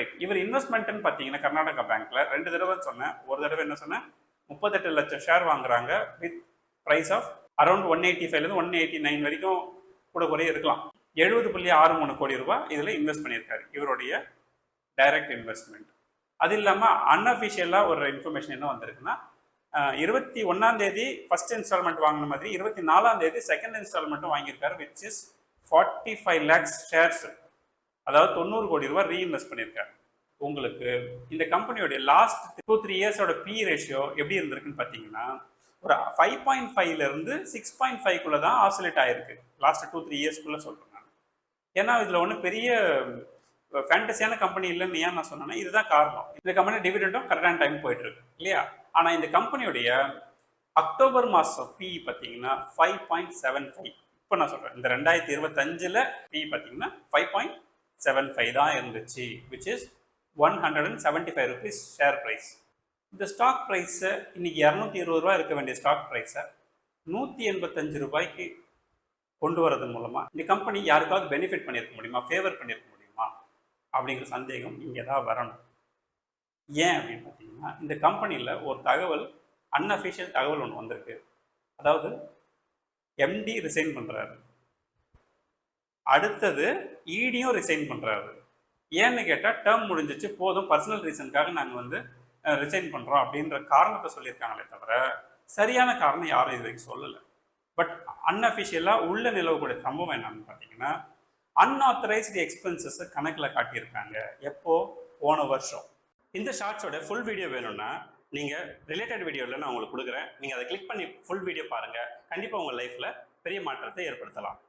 Right இவர் இன்வெஸ்ட்மெண்ட்னு பார்த்தீங்கன்னா கர்நாடகா பேங்க்ல ரெண்டு தடவை சொன்னேன். ஒரு தடவை என்ன சொன்னேன்? முப்பத்தெட்டு லட்சம் ஷேர் வாங்குறாங்க with price of around one eighty ஃபைவ்லேருந்து ஒன் எயிட்டி நைன் வரைக்கும் கூட குறைய இருக்கலாம். எழுபது புள்ளி ஆறு மூணு கோடி ரூபாய் இதில் இன்வெஸ்ட் பண்ணியிருக்காரு. இவருடைய டைரக்ட் இன்வெஸ்ட்மெண்ட் அது இல்லாமல் அன்அஃபிஷியலாக ஒரு இன்ஃபர்மேஷன் என்ன வந்திருக்குன்னா இருபத்தி ஒன்றாம் தேதி ஃபர்ஸ்ட் இன்ஸ்டால்மெண்ட் வாங்கின மாதிரி இருபத்தி நாலாம் தேதி செகண்ட் இன்ஸ்டால்மெண்ட்டும் வாங்கியிருக்காரு which is forty five lakhs shares அதாவது தொண்ணூறு கோடி ரூபாய் ரீஇன்வெஸ்ட் பண்ணியிருக்காரு உங்களுக்கு இந்த கம்பெனியோடைய லாஸ்ட் டூ த்ரீ இயர்ஸோட பி ரேஷியோ எப்படி இருந்திருக்குன்னு பார்த்தீங்கன்னா ஒரு ஃபைவ் பாயிண்ட் ஃபைவ்ல இருந்து சிக்ஸ் பாயிண்ட் ஃபைவ்க்குள்ளே தான் ஆசிலேட் ஆயிருக்கு. லாஸ்ட் டூ த்ரீ இயர்ஸ்க்குள்ளே சொல்கிறேன் நான். ஏன்னா இதில் ஒன்றும் பெரிய ஃபேண்டஸியான கம்பெனி இல்லைன்னு ஏன் நான் சொன்னேன்னா இதுதான் காரணம். இந்த கம்பெனி டிவிடெண்டும் கரெக்டான டைம் போயிட்டு இருக்கு இல்லையா? ஆனால் இந்த கம்பெனியுடைய அக்டோபர் மாதம் பி பார்த்தீங்கன்னா ஃபைவ் பாயிண்ட் செவன் ஃபைவ் இப்போ நான் சொல்கிறேன் இந்த ரெண்டாயிரத்தி இருபத்தஞ்சில் பி பார்த்தீங்கன்னா ஃபைவ் பாயிண்ட் செவன் ஃபைவ் தான் இருந்துச்சு which is one hundred and seventy five rupees share price இந்த ஸ்டாக் ப்ரைஸை இன்னைக்கு இரநூத்தி இருபது ரூபா இருக்க வேண்டிய ஸ்டாக் ப்ரைஸை நூற்றி எண்பத்தஞ்சு ரூபாய்க்கு கொண்டு வரதன் மூலமாக இந்த கம்பெனி யாருக்காவது பெனிஃபிட் பண்ணியிருக்க முடியுமா ஃபேவர் பண்ணியிருக்க முடியுமா? அப்படிங்கிற சந்தேகம் இங்கே தான் வரணும். ஏன் அப்படின்னு பார்த்தீங்கன்னா இந்த கம்பெனியில் ஒரு தகவல் அன்அஃபிஷியல் தகவல் ஒன்று வந்திருக்கு. அதாவது எம்டி ரிசைன் பண்ணுறாரு அடுத்தது இடியும் ரிசைன் பண்ணுறாரு ஏன்னு கேட்டால் டேர்ம் முடிஞ்சிச்சு போதும் பர்சனல் ரீசனுக்காக நாங்கள் வந்து ரிசைன் பண்ணுறோம் அப்படின்ற காரணத்தை சொல்லியிருக்காங்களே தவிர சரியான காரணம் யாரும் இது வரைக்கும் சொல்லலை. பட் அன்அஃபிஷியலாக உள்ள நிலவக்கூடிய சம்பவம் என்னன்னு பார்த்தீங்கன்னா அன்ஆத்தரைஸ்டு எக்ஸ்பென்சஸை கணக்கில் காட்டியிருக்காங்க. எப்போ? போன வருஷம். இந்த ஷார்ட்ஸோட ஃபுல் வீடியோ வேணும்னா நீங்கள் ரிலேட்டட் வீடியோவில் நான் உங்களுக்கு கொடுக்குறேன். நீங்கள் அதை கிளிக் பண்ணி ஃபுல் வீடியோ பாருங்கள் கண்டிப்பாக உங்கள் லைஃப்பில் பெரிய மாற்றத்தை ஏற்படுத்தலாம்.